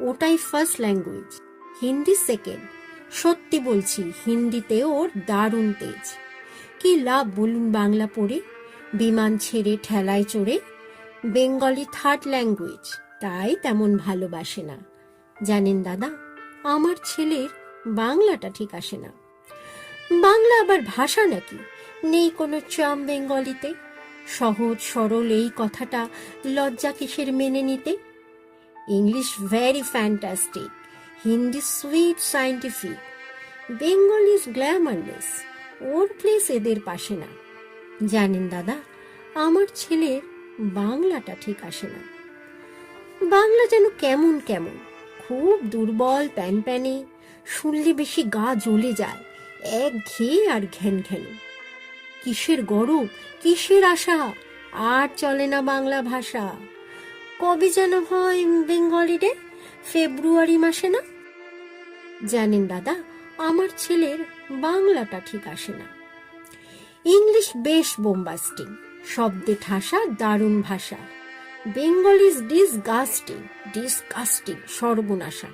ওটাই first language Hindi second সত্যি বলছি হিন্দিতে ওর দারুণ তেজ। কি লাভ বলুন বাংলা পড়ে? বিমান ছেড়ে, ঠেলায় চড়ে? বেঙ্গলি থার্ড ল্যাঙ্গুয়েজ তাই তেমন ভালোবাসে না। জানেন দাদা, আমার ছেলের বাংলাটা ঠিক আসে না। বাংলা আবার ভাষা নাকি? নেই কোনো চাম বেঙ্গলিতে? সহজ সরল এই কথাটা লজ্জা কিসের মেনে নিতে? English very fantastic Hindi sweet scientific Bengal is glamourless or place এদের পাশে না। জানেন দাদা, আমার ছেলের বাংলাটা ঠিক আসে না। বাংলা যেন কেমন কেমন, খুব দুর্বল প্যান প্যানে, শুনলে বেশি গা জ্বলে যায়, এক ঘেয়ে আর ঘ্যান ঘ্যান। কিসের গরব কিসের আশা, আর চলে না বাংলা ভাষা। কবে যেন হয় বেঙ্গলি ডে ফেব্রুয়ারি মাসে না? জানেন দাদা, আমার ছেলের বাংলাটা ঠিক আসে না। ইংলিশ বেশ বোম্বাস্টিং শব্দে ঠাসা, দারুণ ভাষা। বেঙ্গল ইজ ডিসগাস্টিং ডিসকাস্টিং সর্বনাশা।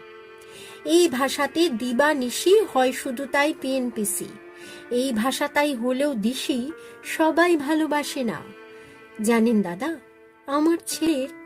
এই ভাষাতে দিবা নিশি হয় শুধু তাই পিএনপিসি এই ভাষা তাই হলেও দিশি সবাই ভালোবাসে না। জানেন দাদা, আমার ছেলের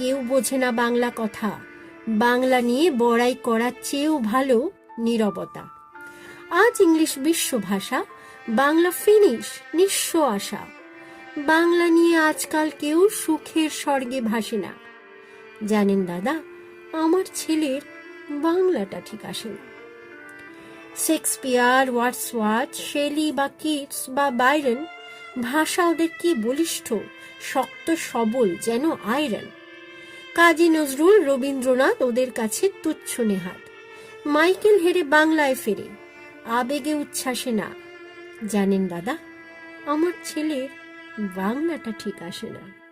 কেউ বোঝে না বাংলা কথা। বাংলা নিয়ে বড়াই করার চেয়েও ভালো নীরবতা। আজ ইংলিশ বিশ্ব ভাষা বাংলা ফিনিশ নিঃস্ব আশা। বাংলা নিয়ে আজকাল কেউ সুখের স্বর্গে ভাসে না। জানেন দাদা, আমার ছেলের বাংলাটা ঠিক আসে না শেক্সপিয়ার ওয়াটসওয়ার্থ শেলি বা কিটস বা বাইরন, ভাষা ওদের কি বলিষ্ঠ, শক্ত, সবল, যেন আয়রন। কাজী নজরুল রবীন্দ্রনাথ ওদের কাছে তুচ্ছ নেহাত। মাইকেল হেরে বাংলায় ফেরে। আবেগে উচ্ছ্বাসে না। জানেন দাদা, আমার ছেলের বাংলাটা ঠিক আসে না।